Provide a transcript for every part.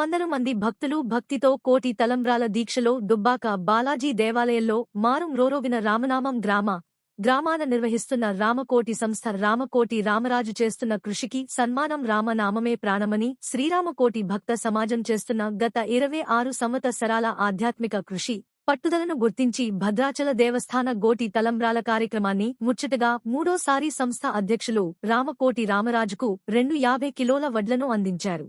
వందల మంది భక్తులు భక్తితో కోటి తలంబ్రాల దీక్షలో దుబ్బాక బాలాజీ దేవాలయంలో మారుం రోరోవిన రామనామం గ్రామ గ్రామాన నిర్వహిస్తున్న రామకోటి సంస్థ రామకోటి రామరాజు చేస్తున్న కృషికి సన్మానం రామనామమే ప్రాణమని శ్రీరామకోటి భక్త సమాజం చేస్తున్న గత ఇరవై ఆరు సంవత్సరాల ఆధ్యాత్మిక కృషి పట్టుదలను గుర్తించి భద్రాచల దేవస్థాన గోటి తలంబ్రాల కార్యక్రమాన్ని ముచ్చటగా మూడోసారి సంస్థ అధ్యక్షులు రామకోటి రామరాజుకు రెండు యాభై కిలోల వడ్లను అందించారు.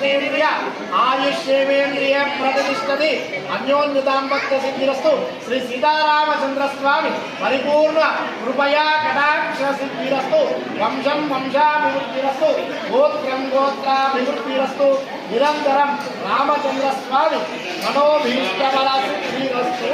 ಜ್ಞಾನೇಂದ್ರಿಯ ಆಯುಷ್ಯೇವೇಂದ್ರಿಯ ಪ್ರತಿಷ್ಠತೆ ಅನ್ಯೋನ್ಯ ದಾಂಪತ್ಯ ಸಿದ್ಧಿರಸ್ತು ಶ್ರೀ ಸೀತಾರಾಮಚಂದ್ರ ಸ್ವಾಮಿ ಪರಿಪೂರ್ಣ ಕೃಪಯ ಕಟಾಕ್ಷ ಸಿದ್ಧಿರಸ್ತು ವಂಶಂ ವಂಶಾಭಿವೃದ್ಧಿರಸ್ತು ಗೋತ್ರಂ ಗೋತ್ರಾಭಿವೃದ್ಧಿರಸ್ತು ನಿರಂತರಂ ರಾಮಚಂದ್ರ ಸ್ವಾಮಿ ಮನೋಭೀಷ್ಟವರ ಸಿದ್ಧಿರಸ್ತು